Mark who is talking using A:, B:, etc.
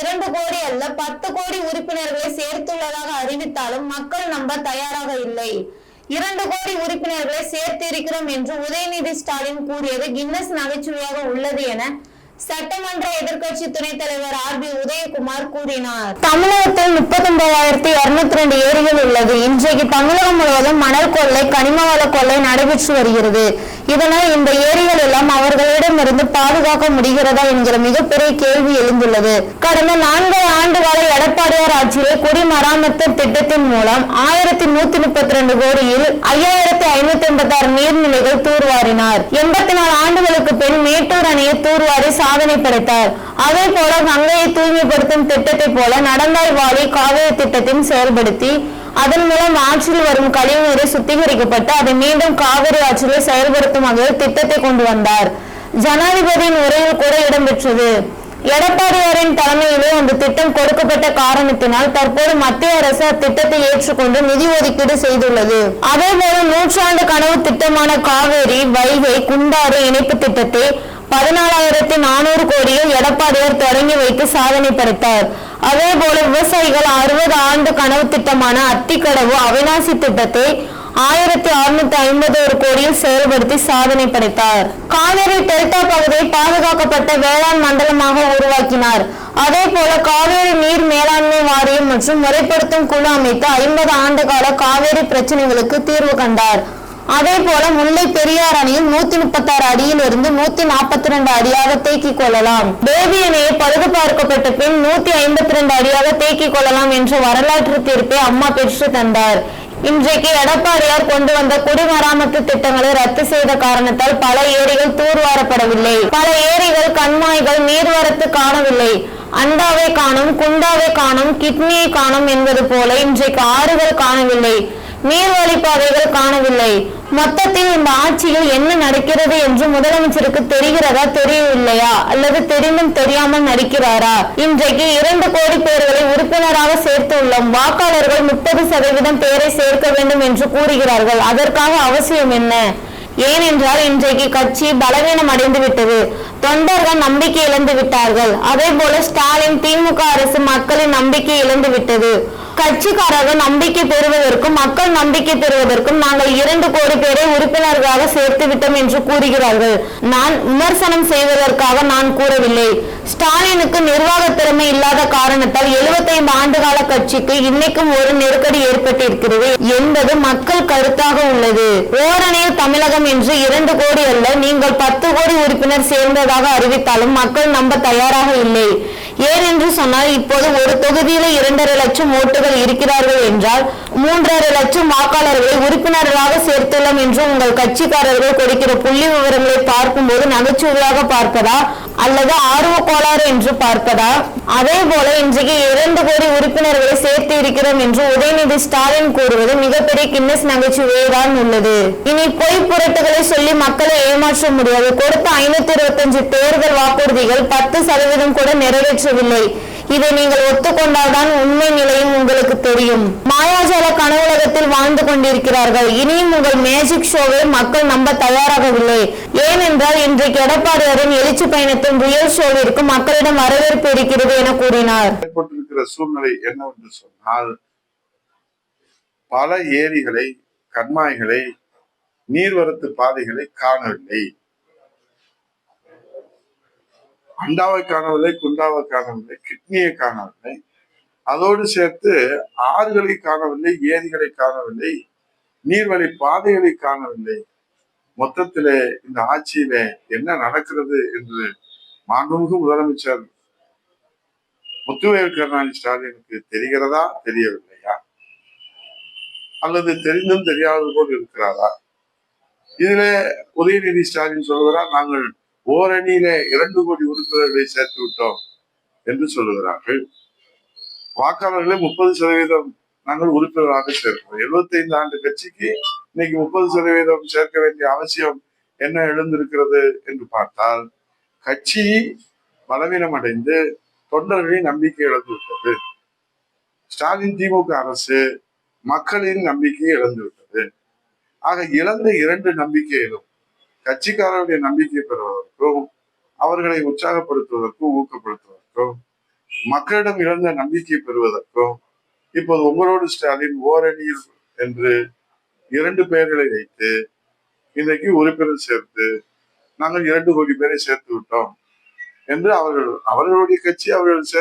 A: இரண்டு கோடி அல்ல பத்து கோடி உறுப்பினர்களை சேர்த்துள்ளதாக அறிவித்தாலும் மக்கள் நம்ப தயாராக இல்லை. இரண்டு கோடி உறுப்பினர்களை சேர்த்து இருக்கிறோம் என்று உதயநிதி ஸ்டாலின் கூறியது கின்னஸ் நகைச்சுவையாக உள்ளது என சட்டமன்ற எதிர்கட்சி துணைத் தலைவர் ஆர் பி உதயகுமார் கூறினார். தமிழகத்தில் முப்பத்தி ஒன்பதாயிரத்தி இருநூத்தி ரெண்டு ஏரிகள் உள்ளது. இன்றைக்கு தமிழகம் முழுவதும் மணல் கொள்ளை கனிம வள கொள்ளை நடைபெற்று வருகிறது. இதனால் இந்த ஏரிகள் எல்லாம் அவர்களிடமிருந்து பாதுகாக்க முடிகிறதா என்கிற மிகப்பெரிய கேள்வி எழுந்துள்ளது. கடந்த நான்கு ஆண்டுகால எடப்பாடியார் ஆட்சியிலே குடிமராமத்து திட்டத்தின் மூலம் ஆயிரத்தி நூத்தி முப்பத்தி ரெண்டு கோடியில் ஐயாயிரத்தி ஐநூத்தி எண்பத்தி ஆறு நீர்நிலைகள் தூர்வாரினார். எண்பத்தி நாலு ஆண்டுகளுக்கு பின் மேட்டூர் அணையை தூர்வாரி சாதனை படைத்தார். அதே போல கங்கையை தூய்மைப்படுத்தும் திட்டத்தை போல நடந்தாய் வாழி காவிரி திட்டத்தையும் செயல்படுத்தி அதன் மூலம் ஆற்றில் வரும் கழிவுநீரை சுத்திகரிக்கப்பட்டு அதை மீண்டும் காவிரி ஆற்றிலே செயல்படுத்தும் வகையில் திட்டத்தை கொண்டு வந்தார். ஜனாதிபதியின் உரையில் கூட இடம்பெற்றது. எடப்பாடியாரின் தலைமையிலே அந்த திட்டம் கொடுக்கப்பட்ட காரணத்தினால் தற்போது மத்திய அரசு அத்திட்டத்தை ஏற்றுக்கொண்டு நிதி ஒதுக்கீடு செய்துள்ளது. அதேபோல நூற்றாண்டு கனவு திட்டமான காவேரி வைகை குண்டாறு இணைப்பு திட்டத்தை பதினாலாயிரத்தி நானூறு கோடியில் எடப்பாடியார் தொடங்கி வைத்து சாதனை படைத்தார். அதே போல விவசாயிகள் அறுபது ஆண்டு கனவு திட்டமான அத்திக்கடவு அவிநாசி திட்டத்தை ஆயிரத்தி அறுநூத்தி ஐம்பது ஒரு கோடியில் செயல்படுத்தி சாதனை படைத்தார். காவிரி டெல்டா பகுதியை பாதுகாக்கப்பட்ட வேளாண் மண்டலமாக உருவாக்கினார். அதே போல காவேரி நீர் மேலாண்மை வாரியம் மற்றும் முறைப்படுத்தும் குழு அமைத்து ஐம்பது ஆண்டு கால காவேரி பிரச்சனைகளுக்கு தீர்வு கண்டார். அதே போல முல்லை பெரியார் அணையில் நூத்தி முப்பத்தி ஆறு அடியில் இருந்து நூத்தி நாற்பத்தி ரெண்டு அடியாக தேக்கிக் கொள்ளலாம். பேபி அணையை பழுது பார்க்கப்பட்ட பின் நூத்தி ஐம்பத்தி ரெண்டு அடியாக தேக்கிக் கொள்ளலாம் என்ற வரலாற்று தீர்ப்பை அம்மா பெற்று தந்தார். இன்றைக்கு எடப்பாடியார் கொண்டு வந்த குடிமராமத்து திட்டங்களை ரத்து செய்த காரணத்தால் பல ஏரிகள் தூர்வாரப்படவில்லை. பல ஏரிகள் கண்மாய்கள் நீர்வரத்து காணவில்லை. அண்டாவை காணும் குண்டாவை காணும் கிட்னியை காணும் என்பது போல இன்றைக்கு ஆறுகள் காணவில்லை. நீர்வழிப்பாதைகள் காணவில்லை. மொத்தத்தில் இந்த ஆட்சியில் என்ன நடக்கிறது என்று முதலமைச்சருக்கு தெரிகிறதா தெரியவில்லையா? அல்லது தெரிந்தும் தெரியாமல் நடிக்கிறாரா? இன்றைக்கு இரண்டு கோடி பேர்களை உறுப்பினராக சேர்த்துள்ளோம். வாக்காளர்கள் முப்பது சதவீதம் பேரை சேர்க்க வேண்டும் என்று கூறுகிறார்கள். அதற்காக அவசியம் என்ன? ஏனென்றால் இன்றைக்கு கட்சி பலவீனம் அடைந்து விட்டது. தொண்டர்கள் நம்பிக்கை இழந்து விட்டார்கள். அதே போல ஸ்டாலின் திமுக அரசு மக்களின் நம்பிக்கை இழந்து விட்டது. கட்சிக்காரர்கள் நம்பிக்கை பெறுவதற்கும் மக்கள் நம்பிக்கை பெறுவதற்கும் நாங்கள் இரண்டு கோடி பேரை உறுப்பினர்களாக சேர்த்து விட்டோம் என்று கூறுகிறார்கள். நான் விமர்சனம் செய்வதற்காக நான் கூறவில்லை. ஸ்டாலினுக்கு நிர்வாக திறமை இல்லாத காரணத்தால் 75 ஆண்டுகால கட்சிக்கு இன்னைக்கும் ஒரு நெருக்கடி ஏற்பட்டிருக்கிறது என்பது மக்கள் கருத்தாக உள்ளது. ஓரணியில் தமிழகம் என்று இரண்டு கோடி அல்ல நீங்கள் பத்து கோடி உறுப்பினர் சேர்ந்ததாக அறிவித்தாலும் மக்கள் நம்ப தயாராக இல்லை. ஏன் என்று சொன்னால் இப்போது ஒரு தொகுதியில இரண்டரை லட்சம் ஓட்டுகள் இருக்கிறார்கள் என்றால் மூன்றரை லட்சம் வாக்காளர்களை உறுப்பினர்களாக சேர்த்துள்ளோம் என்று உங்கள் கட்சிக்காரர்கள் கொடுக்கிற புள்ளி விவரங்களை பார்க்கும்போது நகைச்சுவையாக பார்ப்பதா? அல்லது ஆர்வ கோளாறு என்று பார்ப்பதா? அதே போல இன்றைக்கு இரண்டு கோடி உறுப்பினர்களை சேர்த்து இருக்கிறோம் என்று உதயநிதி ஸ்டாலின் கூறுவது மிகப்பெரிய கின்னஸ் நகைச்சுவைதான் உள்ளது. இனி பொய் புரட்டுகளை சொல்லி மக்களை ஏமாற்ற முடியாது. கொடுத்த ஐநூத்தி இருபத்தஞ்சு தேர்தல் வாக்குறுதிகள் பத்து சதவீதம் கூட நிறைவேற்றவில்லை. இதை நீங்கள் ஒத்துக்கொண்டால்தான் உண்மை நிலையும் உங்களுக்கு தெரியும். மாயாஜால கனவுலகத்தில் வாழ்ந்து கொண்டிருக்கிறார்கள். இனியும் உங்கள் மேஜிக் ஷோவை மக்கள் நம்ப தயாராகவில்லை. ஏனென்றால் இன்றைக்கு எடப்பாடியாரின் எழுச்சி பயணத்தின் ரியல் ஷோவிற்கு மக்களிடம் வரவேற்பு இருக்கிறது என கூறினார்.
B: சூழ்நிலை என்னவென்று சொன்னால் பல ஏரிகளை கண்மாய்களை நீர்வரத்து பாதைகளை காணவில்லை. அண்டாவை காணவில்லை குண்டாவை காணவில்லை கிட்னியை காணவில்லை. அதோடு சேர்த்து ஆறுகளை காணவில்லை ஏரிகளை காணவில்லை நீர்வழி பாதைகளை காணவில்லை. மொத்தத்திலே இந்த ஆட்சியிலே என்ன நடக்கிறது என்று மாண்புமிகு முதலமைச்சர் முத்துவேல் கருணாநிதி ஸ்டாலினுக்கு தெரிகிறதா தெரியவில்லையா? அல்லது தெரிந்தும் தெரியாதது போல் இருக்கிறாரா? இதுல உதயநிதி ஸ்டாலின் சொல்கிறார் நாங்கள் ஓரணியிலே இரண்டு கோடி உறுப்பினர்களை சேர்த்து விட்டோம் என்று சொல்லுகிறார்கள். வாக்காளர்களே முப்பது சதவீதம் நாங்கள் உறுப்பினராக சேர்க்கிறோம். 75 ஆண்டு கட்சிக்கு இன்னைக்கு முப்பது சதவீதம் சேர்க்க வேண்டிய அவசியம் என்ன எழுந்திருக்கிறது என்று பார்த்தால் கட்சி பலவீனம் அடைந்து தொண்டர்களின் நம்பிக்கை இழந்து விட்டது ஸ்டாலின் திமுக அரசு மக்களின் நம்பிக்கையை இழந்து விட்டது ஆக இழந்த இரண்டு நம்பிக்கையிலும் கட்சிக்காரருடைய நம்பிக்கை பெறுவதற்கும் அவர்களை உற்சாகப்படுத்துவதற்கும் ஊக்கப்படுத்துவதற்கும் மக்களிடம் இழந்த நம்பிக்கை பெறுவதற்கும் இப்போது உங்களோடு ஸ்டாலின் ஓரணியில் என்று இரண்டு பெயர்களை வைத்து இன்றைக்கு உறுப்பினர் சேர்த்து நாங்கள் இரண்டு கோடி பேரை சேர்த்து விட்டோம் என்று அவர்கள் அவர்களுடைய கட்சி அவர்கள் சேர்த்து